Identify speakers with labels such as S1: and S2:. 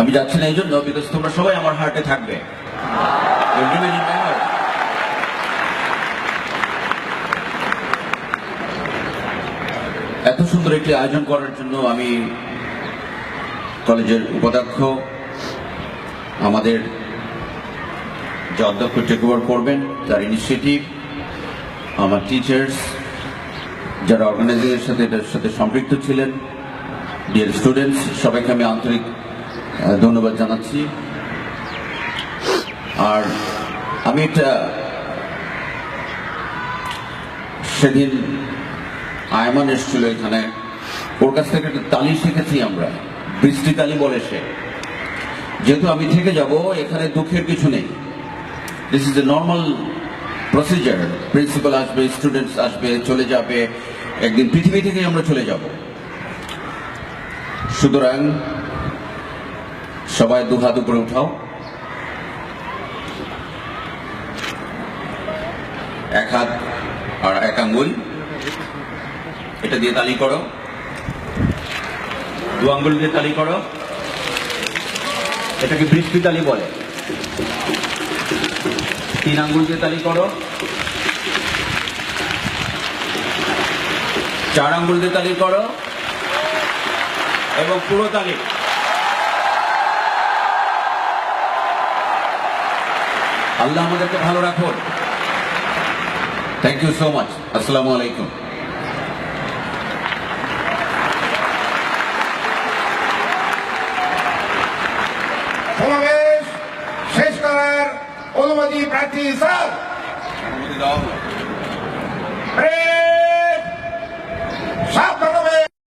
S1: আমি যাচ্ছি না এই জন্য বিকজ তোমরা সবাই আমার হার্টে থাকবে. এত সুন্দর একটি আয়োজন করার জন্য আমি কলেজের উপাধ্যক্ষ, আমাদের যে অধ্যক্ষ টেক ওভার করবেন, তার ইনিশিয়েটিভ আমার টিচার্স যারা অর্গানাইজেশনের সাথে এটার সাথে সম্পৃক্ত ছিলেন ডিয়ার স্টুডেন্টস সবাইকে আমি আন্তরিক ধন্যবাদ জানাচ্ছি। আর আমি একটা সেদিন আয়মান এসেছিল এখানে। ওর কাছ থেকে একটা তালি শিখেছি আমরা। বৃষ্টি তালি বলে সে। যেহেতু আমি থেকে যাব, এখানে দুঃখের কিছু নেই। This is a normal procedure principal আসবে স্টুডেন্টস আসবে, চলে যাবে। একদিন পৃথিবী থেকে আমরা চলে যাব। সুতরাং সবাই দু হাত উপরে উঠাও। এক হাত আর এক আঙ্গুল। এটা দিয়ে তালি করো। দু আঙ্গুল দিয়ে তালি করো। এটাকে বৃষ্টি তালি বলে। তিন আঙ্গুল দিয়ে তালি করো। চার আঙ্গুল দিয়ে তালি করো। এবং পুরো তালি। আল্লাহ আমাদেরকে ভালো রাখুন। থ্যাংক ইউ সো মাচ আসসালামু আলাইকুম।
S2: সমাবেশ শেষ করার অনুমতি প্রার্থী স্যার।
S1: অনুমতি দেওয়া।